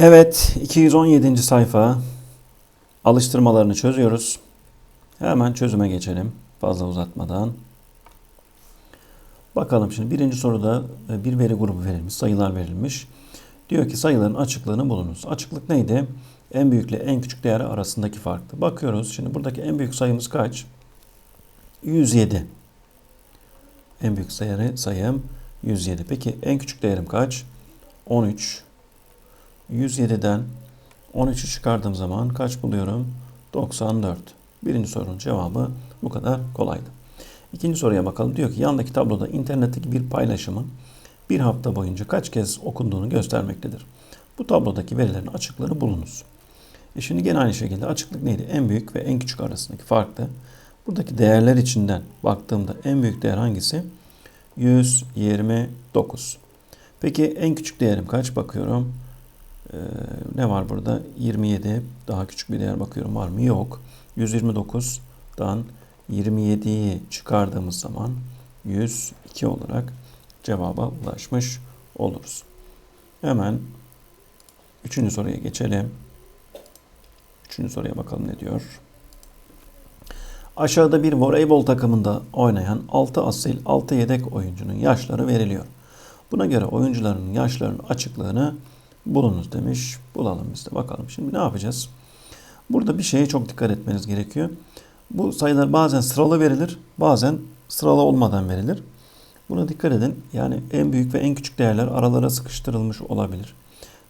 Evet, 217. sayfa. Alıştırmalarını çözüyoruz. Hemen çözüme geçelim. Fazla uzatmadan. Bakalım şimdi birinci soruda e, bir veri grubu verilmiş, sayılar verilmiş. Diyor ki sayıların açıklığını bulunuz. Açıklık neydi? En büyükle en küçük değer arasındaki farktı. Bakıyoruz şimdi buradaki en büyük sayımız kaç? 107. En büyük sayı, sayım 107. Peki en küçük değerim kaç? 13. 107'den 13'ü çıkardığım zaman kaç buluyorum? 94. Birinci sorunun cevabı bu kadar kolaydı. İkinci soruya bakalım. Diyor ki yandaki tabloda internetteki bir paylaşımın bir hafta boyunca kaç kez okunduğunu göstermektedir. Bu tablodaki verilerin açıklığını bulunuz. E şimdi gene aynı şekilde açıklık neydi? En büyük ve en küçük arasındaki farktı. Buradaki değerler içinden baktığımda en büyük değer hangisi? 129. Peki en küçük değerim kaç? Bakıyorum. Ee, ne var burada? 27. Daha küçük bir değer bakıyorum var mı? Yok. 129'dan 27'yi çıkardığımız zaman 102 olarak cevaba ulaşmış oluruz. Hemen üçüncü soruya geçelim. Üçüncü soruya bakalım ne diyor. Aşağıda bir voleybol takımında oynayan 6 asil 6 yedek oyuncunun yaşları veriliyor. Buna göre oyuncuların yaşlarının açıklığını bulunuz demiş. Bulalım biz de bakalım. Şimdi ne yapacağız? Burada bir şeye çok dikkat etmeniz gerekiyor. Bu sayılar bazen sıralı verilir, bazen sıralı olmadan verilir. Buna dikkat edin. Yani en büyük ve en küçük değerler aralara sıkıştırılmış olabilir.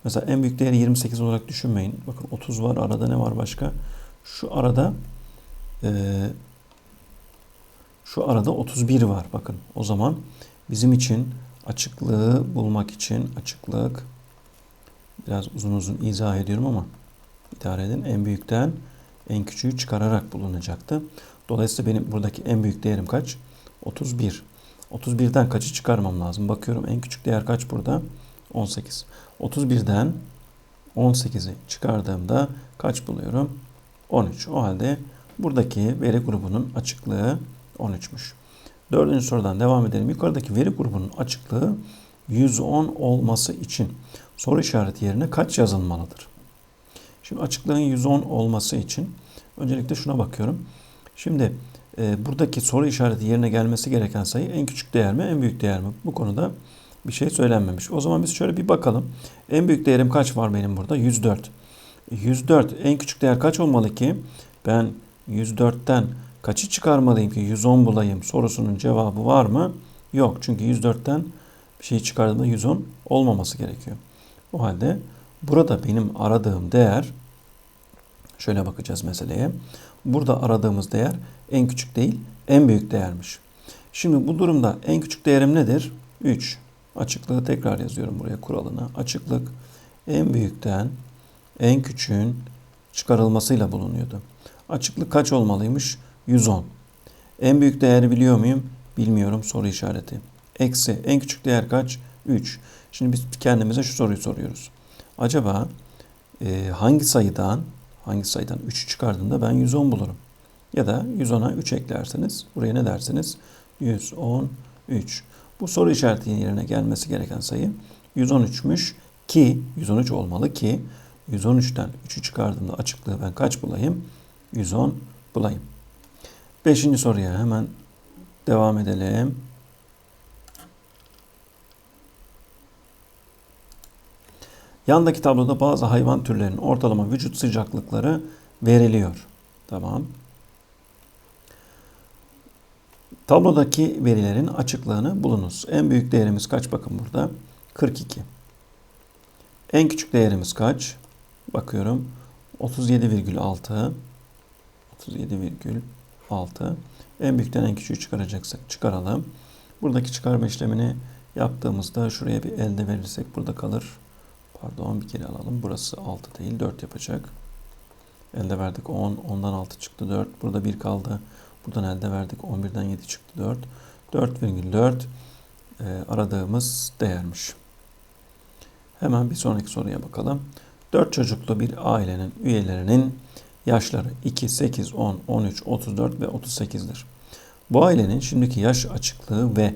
Mesela en büyük değeri 28 olarak düşünmeyin. Bakın 30 var. Arada ne var başka? Şu arada e, şu arada 31 var. Bakın o zaman bizim için açıklığı bulmak için açıklık biraz uzun uzun izah ediyorum ama idare edin. En büyükten en küçüğü çıkararak bulunacaktı. Dolayısıyla benim buradaki en büyük değerim kaç? 31. 31'den kaçı çıkarmam lazım? Bakıyorum en küçük değer kaç burada? 18. 31'den 18'i çıkardığımda kaç buluyorum? 13. O halde buradaki veri grubunun açıklığı 13'müş. Dördüncü sorudan devam edelim. Yukarıdaki veri grubunun açıklığı 110 olması için soru işareti yerine kaç yazılmalıdır? Şimdi açıklığın 110 olması için öncelikle şuna bakıyorum. Şimdi e, buradaki soru işareti yerine gelmesi gereken sayı en küçük değer mi, en büyük değer mi? Bu konuda bir şey söylenmemiş. O zaman biz şöyle bir bakalım. En büyük değerim kaç var benim burada? 104. 104 en küçük değer kaç olmalı ki? Ben 104'ten kaçı çıkarmalıyım ki 110 bulayım sorusunun cevabı var mı? Yok. Çünkü 104'ten bir şey çıkardığımda 110 olmaması gerekiyor. O halde burada benim aradığım değer şöyle bakacağız meseleye. Burada aradığımız değer en küçük değil, en büyük değermiş. Şimdi bu durumda en küçük değerim nedir? 3. Açıklığı tekrar yazıyorum buraya kuralına. Açıklık en büyükten en küçüğün çıkarılmasıyla bulunuyordu. Açıklık kaç olmalıymış? 110. En büyük değeri biliyor muyum? Bilmiyorum soru işareti. Eksi en küçük değer kaç? 3. Şimdi biz kendimize şu soruyu soruyoruz. Acaba e, hangi sayıdan hangi sayıdan 3'ü çıkardığımda ben 110 bulurum. Ya da 110'a 3 eklerseniz buraya ne dersiniz? 113. Bu soru işaretinin yerine gelmesi gereken sayı 113'müş ki 113 olmalı ki 113'ten 3'ü çıkardığımda açıklığı ben kaç bulayım? 110 bulayım. Beşinci soruya hemen devam edelim. Yandaki tabloda bazı hayvan türlerinin ortalama vücut sıcaklıkları veriliyor. Tamam. Tablodaki verilerin açıklığını bulunuz. En büyük değerimiz kaç? Bakın burada. 42. En küçük değerimiz kaç? Bakıyorum. 37,6. 37,6. En büyükten en küçüğü çıkaracaksak çıkaralım. Buradaki çıkarma işlemini yaptığımızda şuraya bir elde verirsek burada kalır. Pardon bir kere alalım. Burası 6 değil 4 yapacak. Elde verdik 10. 10'dan 6 çıktı 4. Burada 1 kaldı. Buradan elde verdik 11'den 7 çıktı 4. 4,4 e, aradığımız değermiş. Hemen bir sonraki soruya bakalım. 4 çocuklu bir ailenin üyelerinin yaşları 2, 8, 10, 13, 34 ve 38'dir. Bu ailenin şimdiki yaş açıklığı ve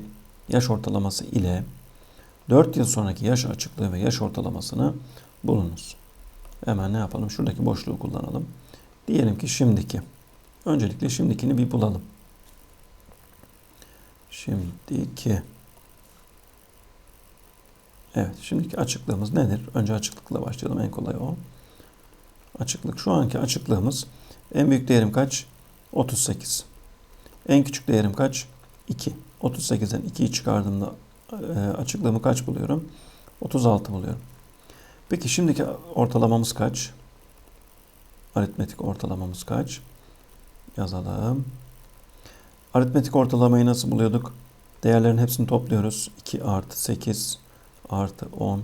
yaş ortalaması ile 4 yıl sonraki yaş açıklığı ve yaş ortalamasını bulunuz. Hemen ne yapalım? Şuradaki boşluğu kullanalım. Diyelim ki şimdiki. Öncelikle şimdikini bir bulalım. Şimdiki. Evet, şimdiki açıklığımız nedir? Önce açıklıkla başlayalım. En kolay o. Açıklık. Şu anki açıklığımız en büyük değerim kaç? 38. En küçük değerim kaç? 2. 38'den 2'yi çıkardığımda e, açıklığımı kaç buluyorum? 36 buluyorum. Peki şimdiki ortalamamız kaç? Aritmetik ortalamamız kaç? Yazalım. Aritmetik ortalamayı nasıl buluyorduk? Değerlerin hepsini topluyoruz. 2 artı 8 artı 10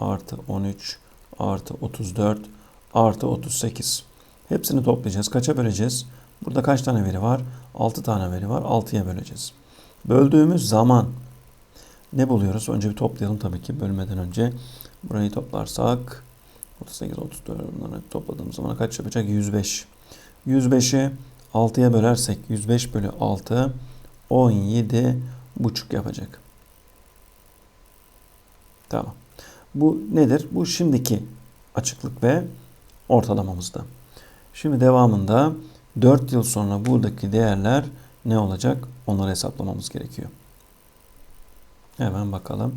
artı 13 artı 34 artı 38. Hepsini toplayacağız. Kaça böleceğiz? Burada kaç tane veri var? 6 tane veri var. 6'ya böleceğiz. Böldüğümüz zaman ne buluyoruz? Önce bir toplayalım tabii ki bölmeden önce. Burayı toplarsak 38, 34 bunları topladığımız zaman kaç yapacak? 105. 105'i 6'ya bölersek 105 bölü 6 17 buçuk yapacak. Tamam. Bu nedir? Bu şimdiki açıklık ve ortalamamızda. Şimdi devamında 4 yıl sonra buradaki değerler ne olacak? Onları hesaplamamız gerekiyor. Hemen bakalım.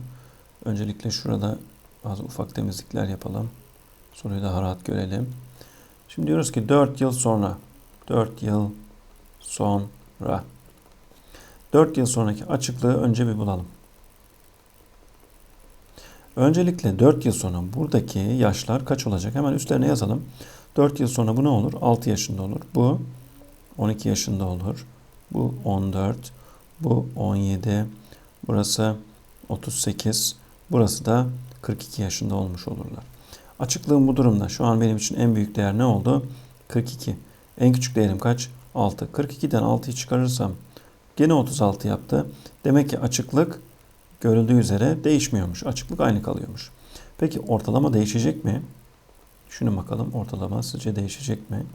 Öncelikle şurada bazı ufak temizlikler yapalım. Soruyu daha rahat görelim. Şimdi diyoruz ki 4 yıl sonra 4 yıl sonra 4 yıl sonraki açıklığı önce bir bulalım. Öncelikle 4 yıl sonra buradaki yaşlar kaç olacak? Hemen üstlerine yazalım. 4 yıl sonra bu ne olur? 6 yaşında olur. Bu 12 yaşında olur. Bu 14. Bu 17. Burası 38. Burası da 42 yaşında olmuş olurlar. Açıklığım bu durumda. Şu an benim için en büyük değer ne oldu? 42. En küçük değerim kaç? 6. 42'den 6'yı çıkarırsam gene 36 yaptı. Demek ki açıklık görüldüğü üzere değişmiyormuş. Açıklık aynı kalıyormuş. Peki ortalama değişecek mi? Şunu bakalım ortalama sizce değişecek mi?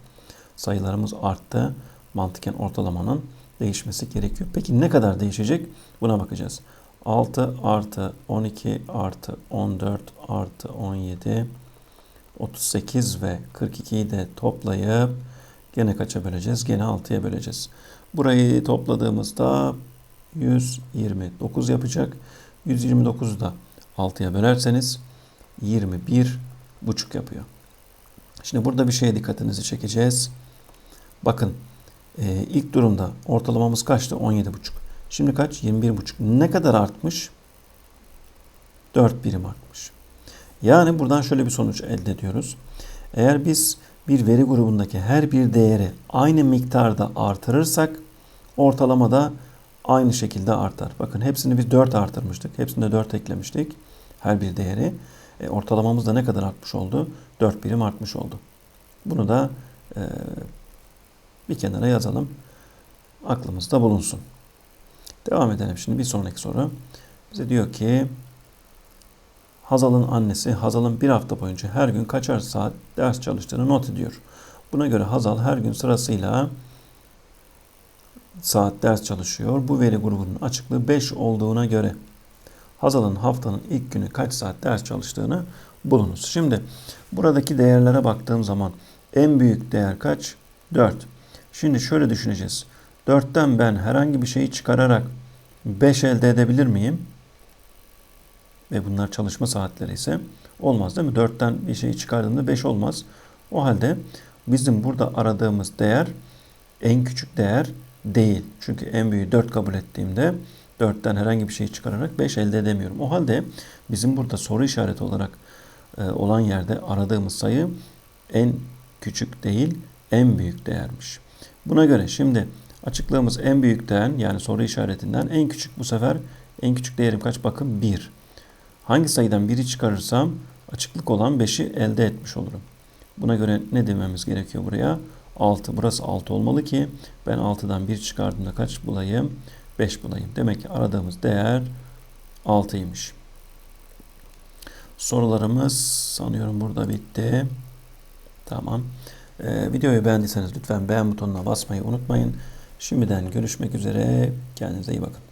Sayılarımız arttı. Mantıken ortalamanın değişmesi gerekiyor. Peki ne kadar değişecek? Buna bakacağız. 6 artı 12 artı 14 artı 17 38 ve 42'yi de toplayıp gene kaça böleceğiz? Gene 6'ya böleceğiz. Burayı topladığımızda 129 yapacak. 129'u da 6'ya bölerseniz 21 buçuk yapıyor. Şimdi burada bir şeye dikkatinizi çekeceğiz. Bakın ilk durumda ortalamamız kaçtı? 17 buçuk. Şimdi kaç? 21 buçuk. Ne kadar artmış? 4 birim artmış. Yani buradan şöyle bir sonuç elde ediyoruz. Eğer biz bir veri grubundaki her bir değeri aynı miktarda artırırsak ortalamada aynı şekilde artar. Bakın hepsini biz 4 artırmıştık. Hepsinde 4 eklemiştik. Her bir değeri. E, ortalamamız da ne kadar artmış oldu? 4 birim artmış oldu. Bunu da e, bir kenara yazalım. Aklımızda bulunsun. Devam edelim şimdi bir sonraki soru. Bize diyor ki Hazal'ın annesi Hazal'ın bir hafta boyunca her gün kaçar saat ders çalıştığını not ediyor. Buna göre Hazal her gün sırasıyla saat ders çalışıyor. Bu veri grubunun açıklığı 5 olduğuna göre Hazal'ın haftanın ilk günü kaç saat ders çalıştığını bulunuz. Şimdi buradaki değerlere baktığım zaman en büyük değer kaç? 4. Şimdi şöyle düşüneceğiz. 4'ten ben herhangi bir şeyi çıkararak 5 elde edebilir miyim? Ve bunlar çalışma saatleri ise olmaz değil mi? 4'ten bir şeyi çıkardığımda 5 olmaz. O halde bizim burada aradığımız değer en küçük değer değil. Çünkü en büyüğü 4 kabul ettiğimde 4'ten herhangi bir şey çıkararak 5 elde edemiyorum. O halde bizim burada soru işareti olarak e, olan yerde aradığımız sayı en küçük değil en büyük değermiş. Buna göre şimdi açıklığımız en büyükten yani soru işaretinden en küçük bu sefer en küçük değerim kaç? Bakın 1. Hangi sayıdan 1'i çıkarırsam açıklık olan 5'i elde etmiş olurum. Buna göre ne dememiz gerekiyor buraya? 6. Burası 6 olmalı ki ben 6'dan 1 çıkardığımda kaç bulayım? 5 bulayım. Demek ki aradığımız değer 6'ymış. Sorularımız sanıyorum burada bitti. Tamam. Ee, videoyu beğendiyseniz lütfen beğen butonuna basmayı unutmayın. Şimdiden görüşmek üzere. Kendinize iyi bakın.